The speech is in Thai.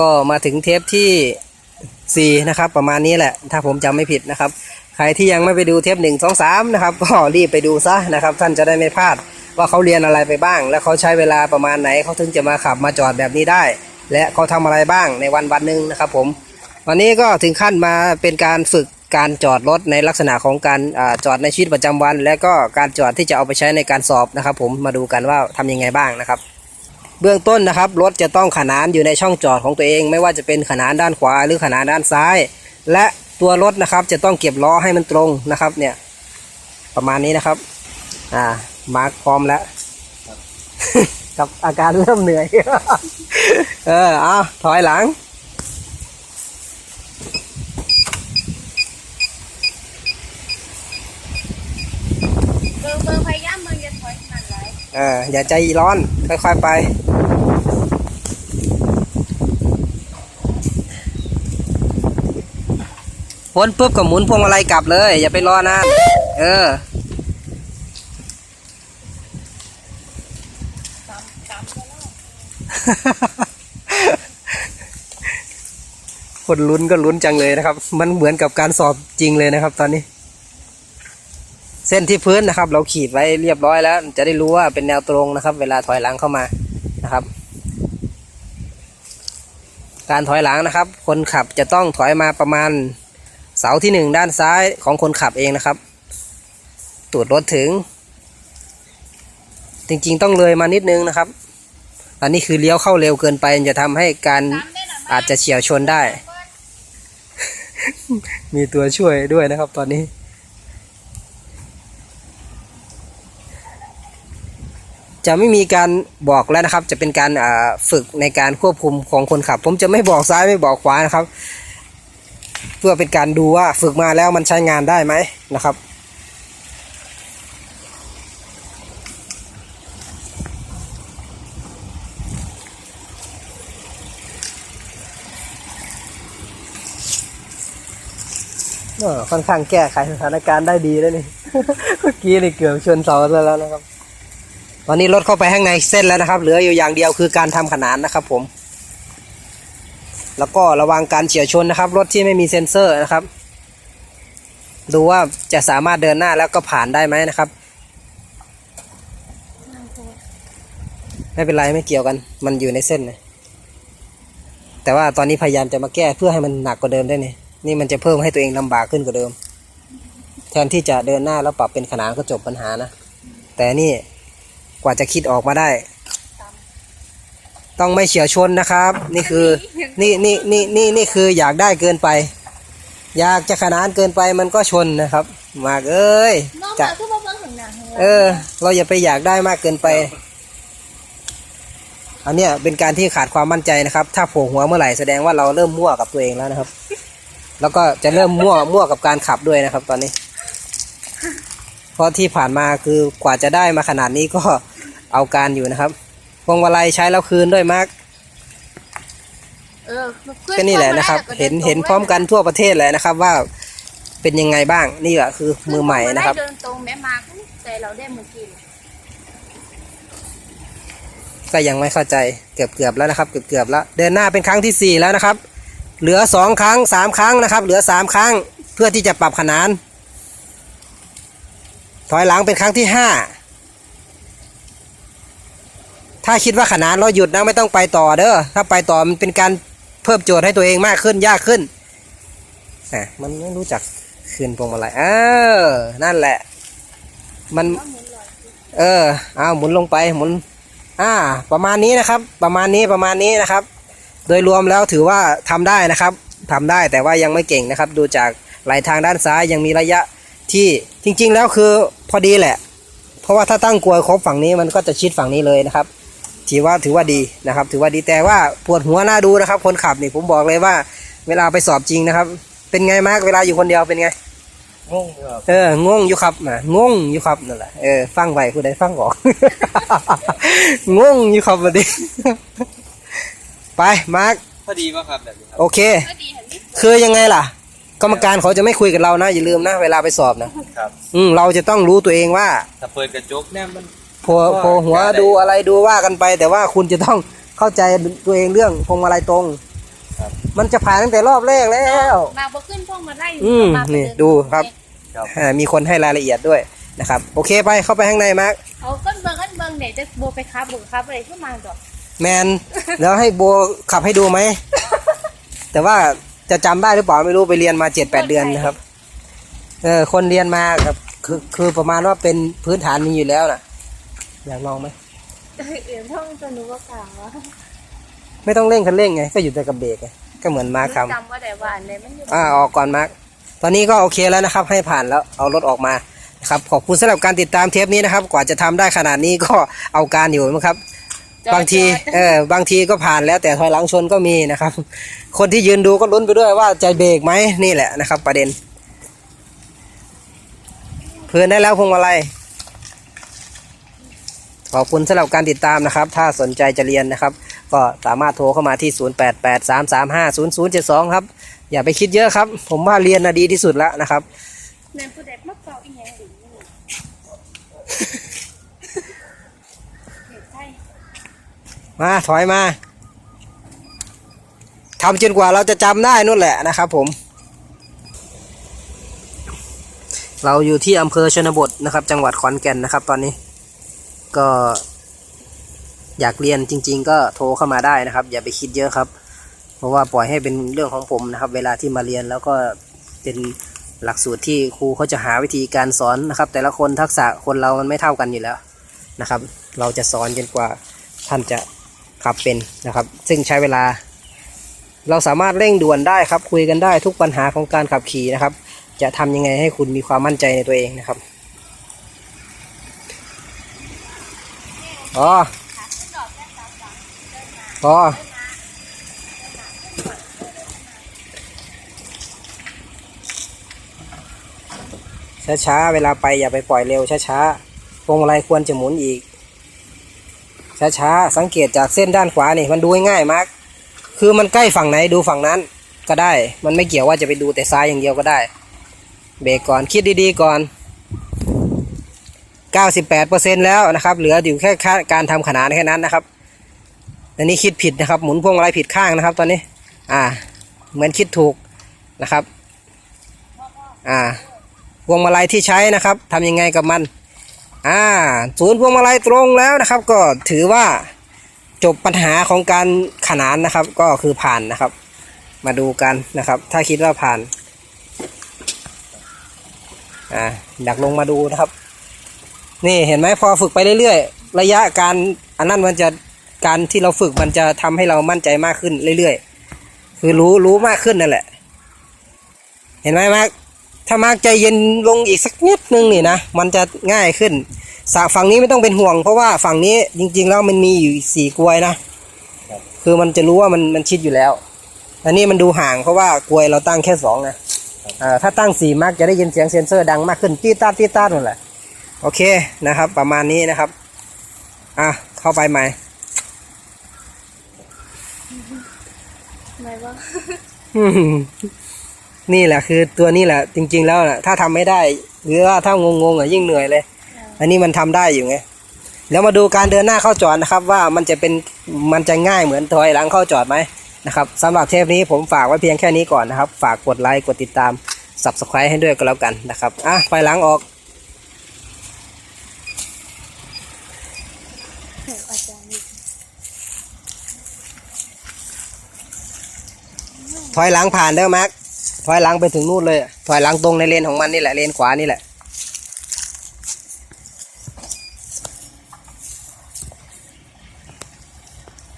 ก็มาถึงเทปที่ 4 นะครับ ประมาณนี้แหละ ถ้าผมจำไม่ผิดนะครับ ใครที่ยังไม่ไปดูเทปหนึ่งสองสามนะครับ ก็รีบไปดูซะนะครับ ท่านจะได้ไม่พลาดว่าเขาเรียนอะไรไปบ้าง และเขาใช้เวลาประมาณไหนเขาถึงจะมาขับมาจอดแบบนี้ได้ และเขาทำอะไรบ้างในวันวันหนึ่งนะครับ ผม วันนี้ก็ถึงขั้นมาเป็นการฝึกการจอดรถในลักษณะของการอาจอดในชีวิตประจำวัน และก็การจอดที่จะเอาไปใช้ในการสอบนะครับ ผมมาดูกันว่าทำยังไงบ้างนะครับ เบื้องต้นนะครับรถจะต้องขนานอยู่ในช่องจอดของตัวเอง ไม่ว่าจะเป็นขนานด้านขวาหรือขนานด้านซ้าย และตัวรถนะครับจะต้องเก็บล้อให้มันตรงนะครับเนี่ยประมาณนี้นะครับ อ่า มาร์คพร้อมแล้ว กับอาการเริ่มเหนื่อย เออเอาถอยหลัง เบอร์เบอร์พยายามเบอร์อย่าถอยขนาดไหนเออ อย่าใจร้อน ค่อยๆไป พ้นปุ๊บก็หมุนพวงมาลัยกลับเลย อย่าไปรอนานเออคนลุ้นก็ลุ้นจังเลยนะครับ มันเหมือนกับการสอบจริงเลยนะครับ ตอนนี้ เส้นที่พื้นนะครับ เราขีดไว้เรียบร้อยแล้ว จะได้รู้ว่าเป็นแนวตรงนะครับ เวลาถอยหลังเข้ามานะครับ การถอยหลังนะครับ คนขับจะต้องถอยมาประมาณ เสาที่หนึ่งด้านซ้ายของคนขับเองนะครับตูดรถถึง จริงๆต้องเลยมานิดนึงนะครับ อันนี้คือเลี้ยวเข้าเร็วเกินไปจะทำให้การตามได้หรออาจจะเฉียวชนได้ มีตัวช่วยด้วยนะครับตอนนี้จะไม่มีการบอกแล้วนะครับ จะเป็นการอ่าฝึกในการควบคุมของคนขับ ผมจะไม่บอกซ้ายไม่บอกขวานะครับ เพื่อเป็นการดูว่าฝึกมาแล้วมันใช้งานได้ไหมนะครับออค่อนข้างแก้ไขสถานการณ์ได้ดีแล้วนี่เมื่อกี้นี่เกือบชนเสาซะแล้วนะครับ ตอนนี้รถเข้าไปข้างในเส้นแล้วนะครับ เหลืออยู่อย่างเดียวคือการทำขนานนะครับผม แล้วก็ระวังการเฉียวชนนะครับ รถที่ไม่มีเซ็นเซอร์นะครับ ดูว่าจะสามารถเดินหน้าแล้วก็ผ่านได้ไหมนะครับ ไม่เป็นไรไม่เกี่ยวกัน มันอยู่ในเส้นเลยแต่ว่าตอนนี้พยายามจะมาแก้เพื่อให้มันหนักกว่าเดิมได้นี่นี่มันจะเพิ่มให้ตัวเองลำบากขึ้นกว่าเดิม แทนที่จะเดินหน้าแล้วปรับเป็นขนานก็จบปัญหานะ แต่นี่กว่าจะคิดออกมาได้ ต้องไม่เฉียวชนนะครับ นี่คือนี่นี่นี่นี่นี่คืออยากได้เกินไป อยากจะขนานเกินไปมันก็ชนนะครับ มากเอ้ยน้องจะมาคือบ่เบิ่งข้างหน้าข้างหลังเออ เราอย่าไปอยากได้มากเกินไป อันเนี้ยเป็นการที่ขาดความมั่นใจนะครับ ถ้าโผล่หัวเมื่อไหร่แสดงว่าเราเริ่มมั่วกับตัวเองแล้วนะครับ แล้วก็จะเริ่มมั่วมั่วกับการขับด้วยนะครับ ตอนนี้ เพราะที่ผ่านมาคือกว่าจะได้มาขนาดนี้ก็เอาการอยู่นะครับ พวงมาลัยใช้แล้วคืนด้วยมากเออก็นี่แหละนะครับ เห็นเห็นพร้อมกันทั่วประเทศเลยนะครับ ว่าเป็นยังไงบ้างนี่แหละคือมือใหม่นะครับเดินตรงแม่มาแต่เราได้เมื่อกี้ก็ยังไม่เข้าใจเกือบเกือบๆแล้วนะครับ เกือบเกือบๆแล้วเดินหน้าเป็นครั้งที่สี่แล้วนะครับ เหลือสองครั้งสามครั้งนะครับ เหลือสามครั้งเพื่อที่จะปรับขนาน ถอยหลังเป็นครั้งที่ห้า ถ้าคิดว่าขนานเราหยุดนะไม่ต้องไปต่อเด้อถ้าไปต่อมันเป็นการเพิ่มโจทย์ให้ตัวเองมากขึ้นยากขึ้นอะมันไม่รู้จักคืนพวงมาลัยเออนั่นแหละ มัน เออเอาหมุนลงไปหมุน อ่า ประมาณนี้นะครับ ประมาณนี้ประมาณนี้นะครับ โดยรวมแล้วถือว่าทำได้นะครับทำได้แต่ว่ายังไม่เก่งนะครับ ดูจากไหลทางด้านซ้ายยังมีระยะที่จริง ๆ แล้วคือพอดีแหละ เพราะว่าถ้าตั้งกลวยครบฝั่งนี้มันก็จะชิดฝั่งนี้เลยนะครับ ถือว่าถือว่าดีนะครับ ถือว่าดีแต่ว่าปวดหัวหน้าดูนะครับ คนขับนี่ผมบอกเลยว่า เวลาไปสอบจริงนะครับ เป็นไงมากเวลาอยู่คนเดียวเป็นไงงงครับเอองงอยู่ครับนะงงอยู่ครับนั่นแหละเออฟังไว้ผู้ใดฟังออกงงอยู่ครับวันนี้ไปมาร์คพอดีป่ะครับแบบนี้ครับโอเค ก็ดีเห็นไหมคือยังไงล่ะ กรรมการเขาจะไม่คุยกับเรานะอย่าลืมนะ เวลาไปสอบนะครับ อืมเราจะต้องรู้ตัวเองว่า ถ้าเปิดกระจกเนี่ยมัน โผล่โผล่หัวดูอะไรดูว่ากันไป แต่ว่าคุณจะต้องเข้าใจตัวเองเรื่องพวงมาลัยตรงครับมันจะผ่านตั้งแต่รอบแรกแล้วมาบ่ขึ้นพวกมาไล่อืมมาไปนี่เดูครับครับอ่ามีคนให้รายละเอียดด้วยนะครับ โอเคไปเข้าไปข้างในมาร์คเอาก้นเบิ่งก้นเบิ่งเดี๋ยวจะโบไปครับบุกครับอะไรขึ้นมาดอกแมนแล้วให้โบขับให้ดูไหม แต่ว่าจะจำได้หรือเปล่าไม่รู้ไปเรียนมาเจ็ดแปดเดือนนะครับ เออคนเรียนมาครับคือคือประมาณว่าเป็นพื้นฐานมีอยู่แล้วน่ะ อยากลองไหมเอ๋ท่องจนรู้ว่ากลางวะไม่ต้องเร่งคันเร่งไงก็อยู่แต่กับเบรกไงก็เหมือนมาร์คคจำว่าแต่ว่าอันไหนมันอยู่ำอ่าออกก่อนมาร์คตอนนี้ก็โอเคแล้วนะครับ ให้ผ่านแล้วเอารถออกมานะครับขอบคุณสำหรับการติดตามเทปนี้นะครับ กว่าจะทำได้ขนาดนี้ก็เอาการอยู่นะครับจอดบางทีจอดเออบางทีก็ผ่านแล้วแต่ถอยหลังชนก็มีนะครับ คนที่ยืนดูก็ลุ้นไปด้วยว่าจะเบรกไหมนี่แหละนะครับ ประเด็น เพลินได้แล้วพวงมาลัย ขอบคุณสำหรับการติดตามนะครับ ถ้าสนใจจะเรียนนะครับ ก็สามารถโทรเข้ามาที่ 0883350072 ครับ อย่าไปคิดเยอะครับ ผมว่าเรียนนะดีที่สุดแล้วนะครับแม่นผู้ใดมาเป่าอีหยังดิใช่มาถอยมาทำจนกว่าเราจะจำได้นู่นแหละนะครับ ผม เราอยู่ที่อำเภอชนบทนะครับ จังหวัดขอนแก่นนะครับ ตอนนี้ ก็ อยากเรียนจริง ๆ ก็โทรเข้ามาได้นะครับ อย่าไปคิดเยอะครับ เพราะว่าปล่อยให้เป็นเรื่องของผมนะครับ เวลาที่มาเรียนแล้วก็เป็นหลักสูตรที่ครูเขาจะหาวิธีการสอนนะครับ แต่ละคนทักษะคนเรามันไม่เท่ากันอยู่แล้วนะครับ เราจะสอนจนกว่าท่านจะขับเป็นนะครับ ซึ่งใช้เวลา เราสามารถเร่งด่วนได้ครับ คุยกันได้ทุกปัญหาของการขับขี่นะครับ จะทำยังไงให้คุณมีความมั่นใจในตัวเองนะครับ อ๋อพอช้าๆ เวลาไปอย่าไปปล่อยเร็วช้าๆพวงมาลัยควรจะหมุนอีก ช้าๆ สังเกตจากเส้นด้านขวานี่มันดูง่ายมาก คือมันใกล้ฝั่งไหนดูฝั่งนั้นก็ได้ มันไม่เกี่ยวว่าจะไปดูแต่ซ้ายอย่างเดียวก็ได้ เบรกก่อนคิดดีๆก่อน 98%แล้วนะครับ เหลืออยู่แค่การทำขนานแค่นั้นนะครับ อันนี้คิดผิดนะครับ หมุนพวงมาลัยผิดข้างนะครับ ตอนนี้ อ่า เหมือนคิดถูกนะครับ อ่า พวงมาลัยที่ใช้นะครับทำยังไงกับมัน อ่า ศูนย์พวงมาลัยตรงแล้วนะครับ ก็ถือว่าจบปัญหาของการขนานนะครับ ก็คือผ่านนะครับ มาดูกันนะครับ ถ้าคิดว่าผ่าน อ่า ดักลงมาดูนะครับ นี่เห็นไหมพอฝึกไปเรื่อยๆ ระยะการอันนั้นมันจะการที่เราฝึกมันจะทำให้เรามั่นใจมากขึ้นเรื่อยๆ คือรู้รู้มากขึ้นนั่นแหละ เห็นไหมมาร์คถ้ามาร์คใจเย็นลงอีกสักนิดนึงนี่นะมันจะง่ายขึ้นสาฝั่งนี้ไม่ต้องเป็นห่วง เพราะว่าฝั่งนี้จริง ๆ แล้วมันมีอยู่สี่กลวยนะคือมันจะรู้ว่ามันมันชิดอยู่แล้ว อันนี้มันดูห่างเพราะว่ากลวยเราตั้งแค่สองนะถ้าตั้งสี่มากจะได้ยินเสียงเซ็นเซอร์ดังมากขึ้นตีดตาตีดตานั่นแหละ โอเคนะครับ ประมาณนี้นะครับ อะ เข้าไปใหม่ไม่ว่าอืมนี่แหละคือตัวนี้แหละ จริง ๆ แล้วนะถ้าทำไม่ได้ หรือว่าถ้างงๆอะยิ่งเหนื่อยเลย อันนี้มันทำได้อยู่ไงแล้วมาดูการเดินหน้าเข้าจอดนะครับ ว่ามันจะเป็นมันจะง่ายเหมือนถอยหลังเข้าจอดไหมนะครับสำหรับเทปนี้ผมฝากไว้เพียงแค่นี้ก่อนนะครับ ฝากกดไลค์กดติดตาม subscribe ให้ด้วยก็แล้วกันนะครับอะไปหลังออก อาจารย์ถอยหลังผ่านเด้อแม็กถอยหลังไปถึงนู่นเลย ถอยหลังตรงในเลนของมันนี่แหละ เลนขวานี่แหละ